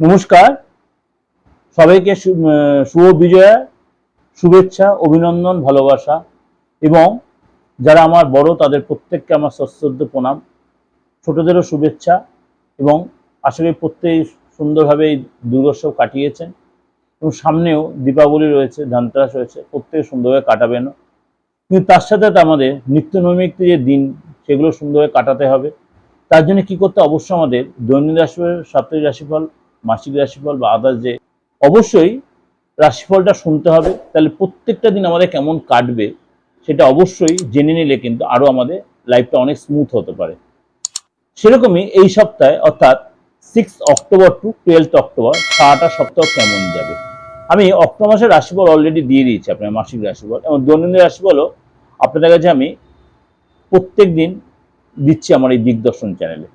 নমস্কার। সবাইকে শুভ বিজয়া, শুভেচ্ছা, অভিনন্দন, ভালোবাসা এবং যারা আমার বড়, তাদের প্রত্যেককে আমার সশ্রদ্ধ প্রণাম, ছোটদেরও শুভেচ্ছা এবং আশা করি প্রত্যেকেই সুন্দরভাবে এই দুর্গোৎসব কাটিয়েছেন এবং সামনেও দীপাবলি রয়েছে, ধনতেরাস রয়েছে, প্রত্যেকে সুন্দরভাবে কাটাবেনও কিন্তু তার সাথে আমাদের নিত্য নৈমিত্তিক যে দিন, সেগুলো সুন্দরভাবে কাটাতে হবে। তার জন্য কি করতে? অবশ্যই আমাদের দৈনিক রাশিফল সাপ্তাহিক রাশিফল মাসিক রাশিফল বা আদার্স যে অবশ্যই রাশিফলটা শুনতে হবে। তাহলে প্রত্যেকটা দিন আমাদের কেমন কাটবে সেটা অবশ্যই জেনে নিলে কিন্তু আরও আমাদের লাইফটা অনেক স্মুথ হতে পারে। সেরকমই এই সপ্তাহে অর্থাৎ six October to twelfth October সারাটা সপ্তাহ কেমন যাবে? আমি অক্টোবর মাসের রাশিফল অলরেডি দিয়ে দিয়েছি আপনার মাসিক রাশিফল এবং দৈনন্দিন রাশিফলও আপনাদের কাছে আমি প্রত্যেক দিন দিচ্ছি আমার এই দিগদর্শন চ্যানেলে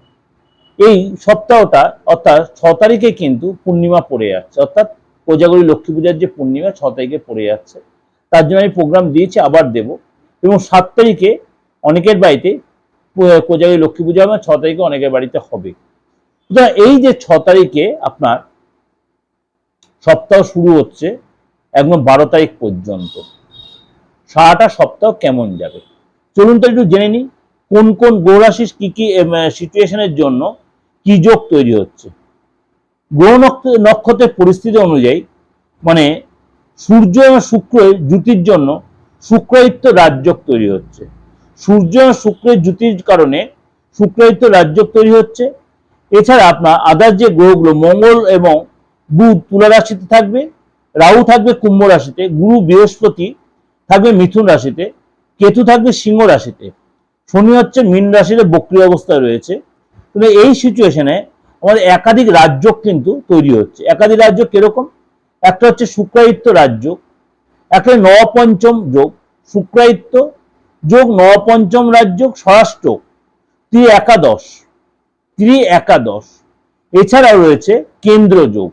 এই সপ্তাহটা অর্থাৎ ছ তারিখে কিন্তু পূর্ণিমা পড়ে যাচ্ছে। অর্থাৎ কোজাগরী লক্ষ্মী পূজার যে পূর্ণিমা, ছ তারিখে পড়ে যাচ্ছে। তার জন্য আমি প্রোগ্রাম দিয়েছি, আবার দেব। এবং সাত তারিখে অনেকের বাড়িতে কোজাগরী লক্ষ্মী পূজা হবে, ছ তারিখে অনেকের বাড়িতে হবে। সুতরাং এই যে ছ তারিখে আপনার সপ্তাহ শুরু হচ্ছে, একদম বারো তারিখ পর্যন্ত। সারাটা সপ্তাহ কেমন যাবে? চলুন তো একটু জেনে নিই, কোন কোন গ্রহরাশির কি কি সিচুয়েশনের জন্য কি যোগ তৈরি হচ্ছে। গ্রহ নক্ষত্রের পরিস্থিতি অনুযায়ী মানে সূর্য এবং শুক্রের জুতির জন্য শুক্রায়িত্ব রাজযোগ তৈরি হচ্ছে। সূর্য এবং শুক্রের জুতির কারণে শুক্রায়িত্ব রাজযোগ তৈরি হচ্ছে। এছাড়া আপনার আদার যে গ্রহগুলো, মঙ্গল এবং বুধ তুলা রাশিতে থাকবে, রাহু থাকবে কুম্ভ রাশিতে, গুরু বৃহস্পতি থাকবে মিথুন রাশিতে, কেতু থাকবে সিংহ রাশিতে। শনি হচ্ছে মীন রাশিতে বক্রি অবস্থায় রয়েছে। কিন্তু এই সিচুয়েশনে আমাদের একাধিক রাজ্য কিন্তু তৈরি হচ্ছে। একাধিক রাজ্য কীরকম? একটা হচ্ছে শুক্রায়িত্ব রাজ্য, একটা নবপঞ্চম যোগ। শুক্রায়িত্ব যোগ, নবপঞ্চম রাজ্য স্বরাষ্ট্র ত্রি একাদশ ত্রি একাদশ এছাড়াও রয়েছে কেন্দ্র যোগ।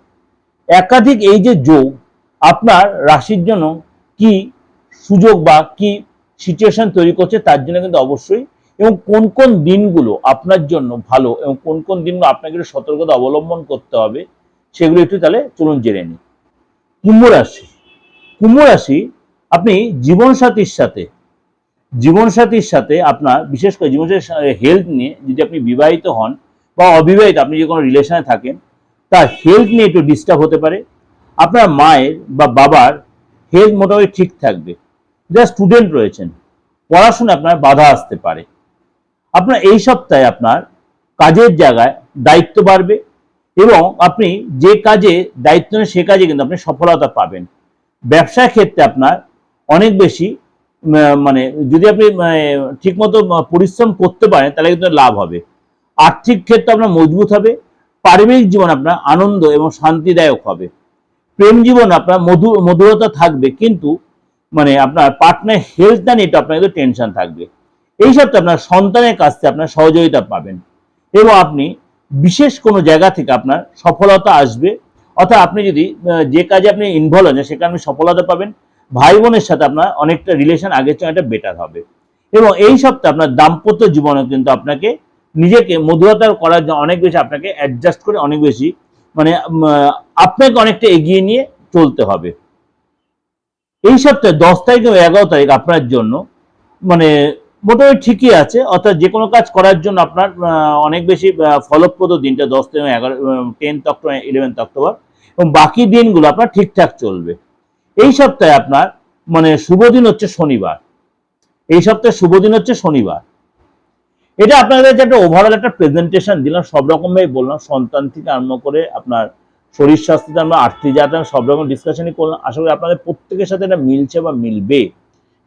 একাধিক এই যে যোগ, আপনার রাশির জন্য কি সুযোগ বা কি সিচুয়েশন তৈরি করছে তার জন্য কিন্তু অবশ্যই এবং কোন কোন দিনগুলো আপনার জন্য ভালো এবং কোন কোন দিনগুলো আপনাকে সতর্কতা অবলম্বন করতে হবে, সেগুলো একটু তাহলে চলুন জেনে নিই। কুম্ভ রাশি। কুম্ভ রাশি, আপনি জীবনসাথীর সাথে জীবনসাথীর সাথে আপনার, বিশেষ করে জীবনসাথীর হেলথ নিয়ে যদি আপনি বিবাহিত হন বা অবিবাহিত, আপনি যে কোনো রিলেশনে থাকেন, তার হেলথ নিয়ে একটু ডিস্টার্ব হতে পারে। আপনার মায়ের বা বাবার হেলথ মোটামুটি ঠিক থাকবে। যারা স্টুডেন্ট রয়েছেন পড়াশোনা আপনার বাধা আসতে পারে। আপনার এই সপ্তাহে আপনার কাজের জায়গায় দায়িত্ব বাড়বে এবং আপনি যে কাজে দায়িত্ব নেন সে কাজে কিন্তু আপনি সফলতা পাবেন। ব্যবসার ক্ষেত্রে আপনার অনেক বেশি মানে যদি আপনি ঠিক মতো পরিশ্রম করতে পারেন তাহলে কিন্তু লাভ হবে। আর্থিক ক্ষেত্রে আপনার মজবুত হবে, পারিবারিক জীবন আপনার আনন্দ এবং শান্তিদায়ক হবে। প্রেম জীবন আপনার মধু, মধুরতা থাকবে, কিন্তু মানে আপনার পার্টনার হেলথটা নিয়ে একটু আপনার কিন্তু টেনশন থাকবে। এই সপ্তাহে আপনার সন্তানের কাছ থেকে আপনার সহযোগিতা পাবেন। এবং আপনি বিশেষ কোনো জায়গা থেকে আপনার সফলতা আসবে। অর্থাৎ আপনি যদি যে কাজে আপনি ইনভলভ আছেন, সেখানে আপনি সফলতা পাবেন। ভাই বোনের সাথে আপনার অনেকটা রিলেশন আগের চেয়ে একটা বেটার হবে। এবং এই সপ্তাহে আপনার দাম্পত্য জীবনে কিন্তু আপনাকে নিজেকে মধুরতা করার জন্য অনেক বেশি আপনাকে অ্যাডজাস্ট করে অনেক বেশি মানে আপনাকে অনেকটা এগিয়ে নিয়ে চলতে হবে। এই সপ্তাহে দশ তারিখ এবং এগারো তারিখ আপনার জন্য মানে মোটামুটি ঠিকই আছে, অর্থাৎ যে কোনো কাজ করার জন্য আপনার অনেক বেশি ফলপ্রদ দিনটা দশ থেকে এগারো টেন্থ অক্টোবর ইলেভেন্থ অক্টোবর, এবং বাকি দিনগুলো আপনার ঠিকঠাক চলবে। এই সপ্তাহে আপনার মানে শুভ দিন হচ্ছে শনিবার। এই সপ্তাহে শুভ দিন হচ্ছে শনিবার। এটা আপনাদের একটা ওভারঅল একটা প্রেজেন্টেশন দিলাম, সব রকম ভাবে বললাম, সন্তান থেকে আরম্ভ করে আপনার শরীর স্বাস্থ্য থেকে আমরা আর্থিক যাতে সব রকম ডিসকাশনই করলাম। আশা করি আপনাদের প্রত্যেকের সাথে এটা মিলছে বা মিলবে।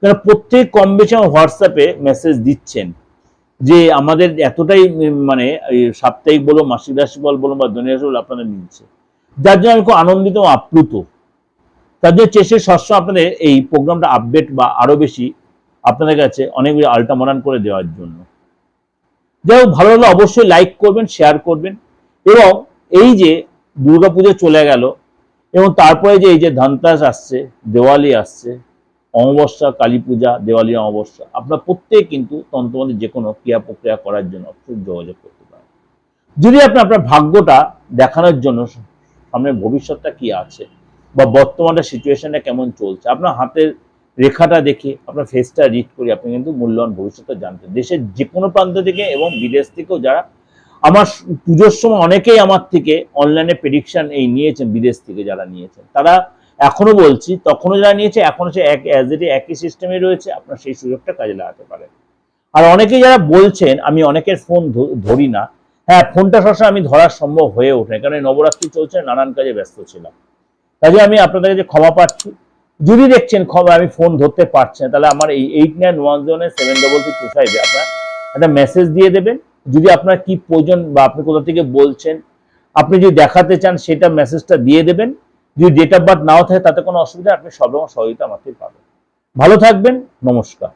কারণ প্রত্যেক কম বেশি আমার হোয়াটসঅ্যাপে মেসেজ দিচ্ছেন। যে আমাদের এতটাই মানে সাপ্তাহিক বলো, মাসিক রাশি বল বা দৈনিক রাশি বলো আপনাদের মিলছে। যার জন্য আমি খুব আনন্দিত আপ্লুত। তার জন্য চেষ্টা সবসময় আপনাদের এই প্রোগ্রামটা আপডেট বা আরও বেশি আপনাদের কাছে অনেক বেশি আল্টামরান করে দেওয়ার জন্য। যাই হোক, ভালো লাগলে অবশ্যই লাইক করবেন শেয়ার করবেন এবং এই যে দুর্গাপুজো চলে গেল এবং তারপরে যে এই যে ধনতেরাস আসছে, দেওয়ালি আসছে অমাবস্যা, কালী পূজা, দেওয়ালি অমাবস্যা, আপনার প্রত্যেক কিন্তু তন্ত্রমন্ত্রের যে কোনো ক্রিয়া প্রক্রিয়া করার জন্য যোগাযোগ করতে পারেন। যদি আপনি আপনার ভাগ্যটা দেখানোর জন্য সামনে ভবিষ্যৎটা কি আছে বা বর্তমানে সিচুয়েশনটা কেমন চলছে, আপনার হাতের রেখাটা দেখে, আপনার ফেসটা রিড করে আপনি কিন্তু মূল্যবান ভবিষ্যৎটা জানতেন দেশের যে কোনো প্রান্ত থেকে এবং বিদেশ থেকেও যারা আমার পুজোর সময় অনেকেই আমার থেকে অনলাইনে প্রেডিকশন এই নিয়েছেন, বিদেশ থেকে যারা নিয়েছেন, তারা এখনও বলছি, তখনও যারা নিয়েছে, এখনও সে এক অ্যাজ এটি একই সিস্টেমে রয়েছে, আপনার সেই সুযোগটা কাজে লাগাতে পারেন। আর অনেকেই যারা বলছেন, আমি অনেকের ফোন ধরি না হ্যাঁ ফোনটা সবসময় আমি ধরার সম্ভব হয়ে ওঠে কারণ নবরাত্রি চলছে, নানান কাজে ব্যস্ত ছিলাম। কাজে আমি আপনাদের কাছে ক্ষমা পাচ্ছি। যদি দেখছেন ক্ষমা, আমি ফোন ধরতে পারছি না, তাহলে আমার এই eight nine one zero seven double three two ফাইভে আপনার একটা মেসেজ দিয়ে দেবেন। যদি আপনার কি প্রয়োজন বা আপনি কোথা থেকে বলছেন, আপনি যদি দেখাতে চান, সেটা মেসেজটা দিয়ে দেবেন। যদি ডেট অফ বার্থ নাও থাকে, তাতে কোনো অসুবিধা আপনি সব রকম সহযোগিতা আমাকে পাবেন। ভালো থাকবেন, নমস্কার।